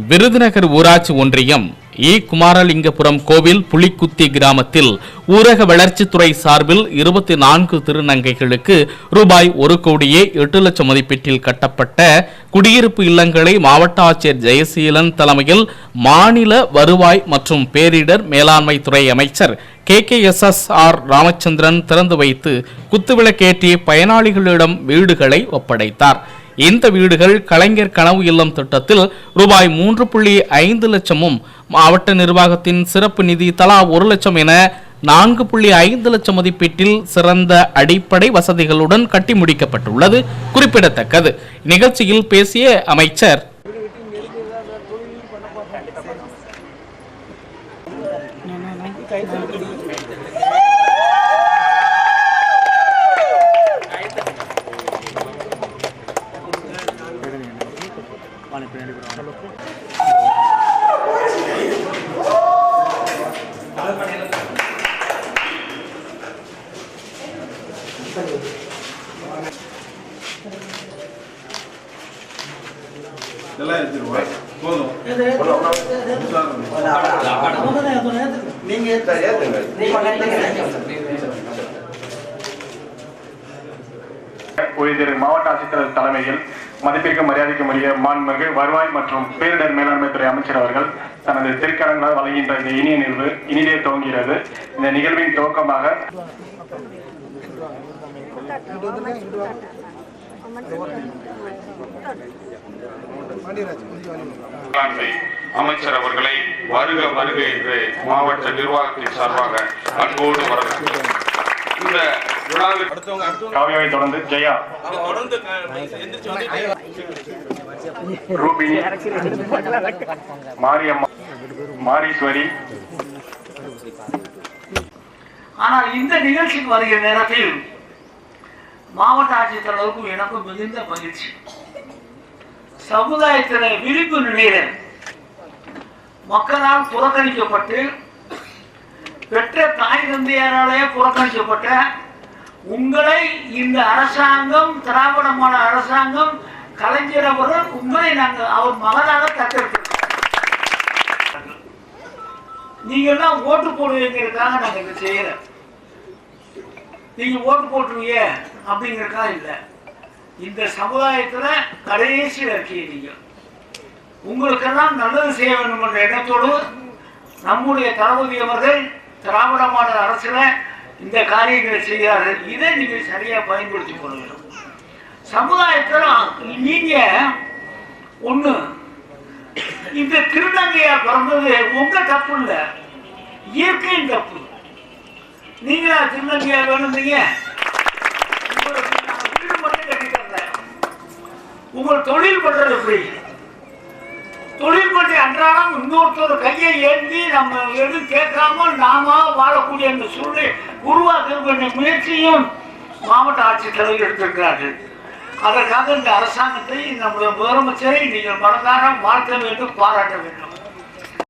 விருதுநகர் ஊராட்சி ஒன்றியம் இ. குமாரலிங்கபுரம் கோவில் புலிக்குத்தி கிராமத்தில் ஊரக வளர்ச்சித்துறை சார்பில் இருபத்தி நான்கு திருநங்கைகளுக்கு ரூபாய் ஒரு கோடியே எட்டு லட்சம் மதிப்பீட்டில் கட்டப்பட்ட குடியிருப்பு இல்லங்களை மாவட்ட ஆட்சியர் ஜெயசீலன் தலைமையில் மாநில வருவாய் மற்றும் பேரிடர் மேலாண்மை துறை அமைச்சர் K. K. S. S. R. Ramachandran திறந்து வைத்து குத்துவிளக்கேற்றி பயனாளிகளிடம் வீடுகளை ஒப்படைத்தார். இந்த வீடுகள் கலைஞர் கனவு இல்லம் திட்டத்தில் ரூபாய் மூன்று புள்ளி ஐந்து லட்சமும் மாவட்ட நிர்வாகத்தின் சிறப்பு நிதி தலா ஒரு லட்சம் என நான்கு புள்ளி ஐந்து லட்சம் மதிப்பீட்டில் சிறந்த அடிப்படை வசதிகளுடன் கட்டி முடிக்கப்பட்டுள்ளது. குறிப்பிடத்தக்கது. நிகழ்ச்சியில் பேசிய அமைச்சர் இதெல்லாம் எடுத்துருவோம் போதும் உயர்திரு மாவட்ட ஆட்சித்தலைவர் தலைமையில் மதிப்பிற்கு மரியாதைக்கு உரிய மாண்புமிகு வருவாய் மற்றும் பேரிடர் மேலாண்மை துறை அமைச்சர் அவர்கள் தனது திருக்கரங்களால் வழங்குகின்ற இந்த இனிய நிகழ்வு இனிதே துவங்குகிறது. இந்த நிகழ்வின் துவக்கமாக அமைச்சர் அவர்களை வருக வருக என்று மாவட்ட நிர்வாகத்தின் சார்பாக அன்போடு வரவேற்கிறேன் இந்த விழாவில் காவியாவை தொடர்ந்து ஜெயா. ரூபினி மாரியம்மா மாரீஸ்வரி. ஆனால் இந்த நிகழ்ச்சிக்கு வருகிற நேரத்தில் மாவட்ட ஆட்சித்தலைவருக்கும் எனக்கும் மிகுந்த மகிழ்ச்சி. சமுதாயத்தின விழிப்பு நிலையில மக்களால் புறக்கணிக்கப்பட்டு பெற்ற தாய் தந்தையாராலேயே புறக்கணிக்கப்பட்ட உங்களை இந்த அரசாங்கம் திராவிட மாடல் அரசாங்கம் கலைஞர் அவர்கள் உங்களை நாங்கள் அவர் மகனாக தத்தெடுத்திருக்கிறோம் நீங்க எல்லாம் ஓட்டு போடுவீங்கிறதுக்காக நாங்கள் இதை செய்கிறோம் நீங்கள் ஓட்டு போட்டுருவீங்க அப்படிங்கறதுக்காக இல்லை. இந்த சமுதாயத்தில் கடைசியில் இருக்கீங்க நீங்கள் உங்களுக்கெல்லாம் நல்லது செய்ய வேண்டும் என்ற எண்ணத்தோடு நம்முடைய தளபதி அவர்கள் திராவிட மாடல் அரசுல இந்த காரியங்களை செய்கிறார்கள். இதை நீங்கள் சரியா பயன்படுத்திக் கொள்ள வேண்டும். சமுதாயத்தில் நீங்க ஒண்ணு இந்த திருநங்கையா பிறந்தது உங்க தப்பு இல்லை. இயற்கையின் தப்பு. நீங்களா திருநங்கையா வேணுந்தீங்க உங்களுக்கு வீடு மட்டும் உங்கள் தொழில் பண்றது எப்படி? தொழில் பற்றி அன்றாடம் இன்னொருத்தர் கையை ஏந்தி நம்ம எதுவும் கேட்காம நாம வாழக்கூடிய அந்த சூழ்நிலை உருவாக்க முயற்சியும் மாவட்ட ஆட்சித்தலைவர் எடுத்திருக்கிறார்கள். அதற்காக இந்த அரசாங்கத்தை நம்முடைய முதலமைச்சரை நீங்கள் மனதார வாழ்த்த வேண்டும் பாராட்ட வேண்டும்.